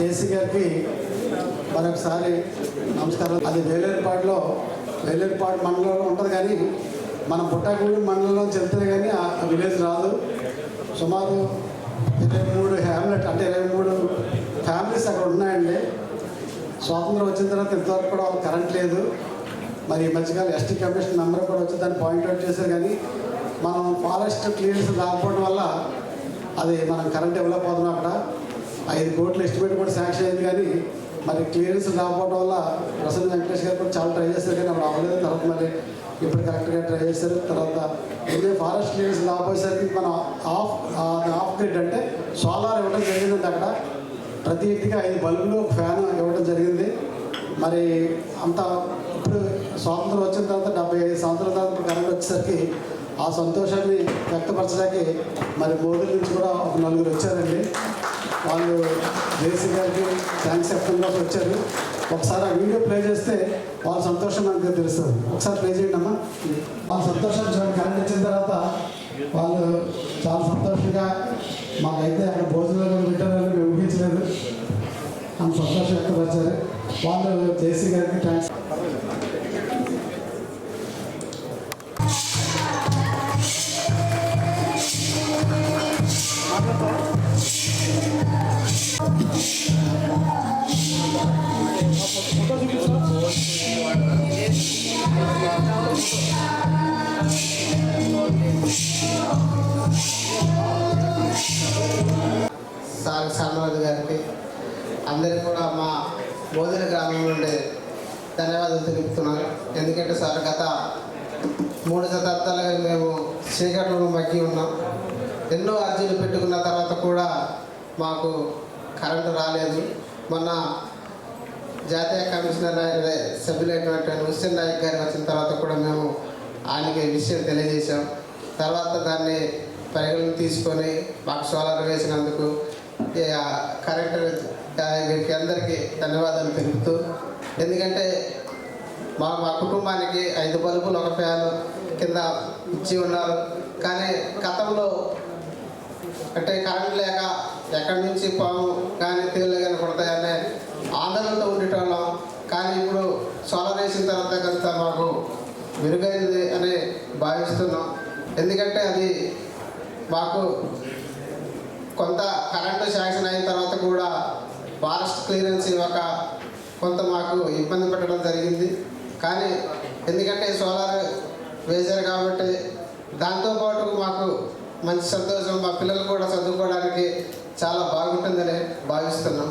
జేసీ గారికి మరొకసారి నమస్కారం అది వేలేరుపాటులో వేలేరుపాటు మండలంలో ఉంటుంది కానీ మన పుట్టాగూడి మండలంలో చెప్తే కానీ ఆ విలేజ్ రాదు. సుమారు ఇరవై మూడు హ్యామ్లెట్ అంటే ఇరవై మూడు ఫ్యామిలీస్ అక్కడ ఉన్నాయండి. స్వాతంత్రం వచ్చిన తర్వాత ఇంతవరకు కూడా వాళ్ళకి కరెంట్ లేదు. మరి ఈ మధ్యకాలం ఎస్టీ కమిషన్ నెంబర్ కూడా వచ్చి దాన్ని పాయింట్అవుట్ చేశారు కానీ మనం ఫారెస్ట్ క్లియర్స్ రాకపోవడం వల్ల అది మనం కరెంట్ ఇవ్వలేకపోతున్నాం అక్కడ. ఐదు కోట్లు ఎస్టిమేట్ కూడా శాంక్షన్ అయింది కానీ మరి క్లియరెన్స్ రాకపోవడం వల్ల ప్రసన్న వెంకటేష్ గారు కూడా చాలా ట్రై చేశారు కానీ అప్పుడు అవ్వలేదు తర్వాత మరి. ఇప్పుడు కరెక్ట్గా ట్రై చేశారు. తర్వాత ఇదే ఫారెస్ట్ క్లియరెన్స్ రాబోయేసరికి మనం ఆఫ్ ఆఫ్ గ్రిడ్ అంటే సోలార్ ఇవ్వడం జరిగిందండి అక్కడ. ప్రతి ఇంటికి ఐదు బల్బులు ఒక ఫ్యాన్ ఇవ్వడం జరిగింది. మరి అంత ఇప్పుడు స్వాతంత్రం వచ్చిన తర్వాత డెబ్బై ఐదు సంవత్సరాల తర్వాత కరెంట్ వచ్చేసరికి ఆ సంతోషాన్ని వ్యక్తపరచడానికి మరి మోదీ నుంచి కూడా ఒక నలుగురు వచ్చారండి. వాళ్ళు జేసీ గారికి థ్యాంక్స్ చెప్పడం వచ్చారు. ఒకసారి ఆ వీడియో ప్లే చేస్తే వాళ్ళ సంతోషం నాకు తెలుస్తుంది. ఒకసారి ప్లే చేయండి అమ్మా. వాళ్ళ సంతోషం చూడండి. కరెంట్ ఇచ్చిన తర్వాత వాళ్ళు చాలా సంతోషంగా మాకైతే అక్కడ భోజనాలు పెట్టారని మేము ఊహించలేదు. అంత సంతోషం వ్యక్తపరిచారు. వాళ్ళు జేసీ గారికి థ్యాంక్స్ సార్ సామరాజు గారికి అందరికీ కూడా మా బోధన గ్రామం నుండి ధన్యవాదాలు తెలుపుతున్నాను. ఎందుకంటే సార్ గత మూడు శతాబ్దాలుగా మేము చీకట్లో మగ్గి ఉన్నాం. ఎన్నో అర్జీలు పెట్టుకున్న తర్వాత కూడా మాకు కరెంటు రాలేదు. మొన్న జాతీయ కమిషనర్ అదే సభ్యులైనటువంటి హుస్సేన్ నాయక్ గారు వచ్చిన తర్వాత కూడా మేము ఆయనకి విషయం తెలియజేశాం. తర్వాత దాన్ని పరిగణన తీసుకొని మాకు సోలార్ వేసినందుకు కరెక్టర్ ఆ అందరికీ ధన్యవాదాలు తెలుపుతూ ఎందుకంటే మా మా కుటుంబానికి ఐదు బల్బులు ఒక ఫ్యాన్ కింద ఇచ్చి ఉన్నారు. కానీ గతంలో అంటే కరెంట్ లేక ఎక్కడి నుంచి పాము కానీ తేళ్ళు కానీ కొడతాయనే ఆందోళనతో ఉండేటోళ్ళం. కానీ ఇప్పుడు సోలార్ వేసిన తర్వాత కంత మాకు మెరుగైంది అని భావిస్తున్నాం. ఎందుకంటే అది మాకు కొంత కరెంటు శాంక్షన్ అయిన తర్వాత కూడా ఫారెస్ట్ క్లియరెన్స్ ఇవ్వక కొంత మాకు ఇబ్బంది పెట్టడం జరిగింది. కానీ ఎందుకంటే సోలార్ వేశారు కాబట్టి దాంతోపాటు మాకు మంచి సంతోషం మా పిల్లలు కూడా చదువుకోవడానికి చాలా బాగుంటుందని భావిస్తున్నాం.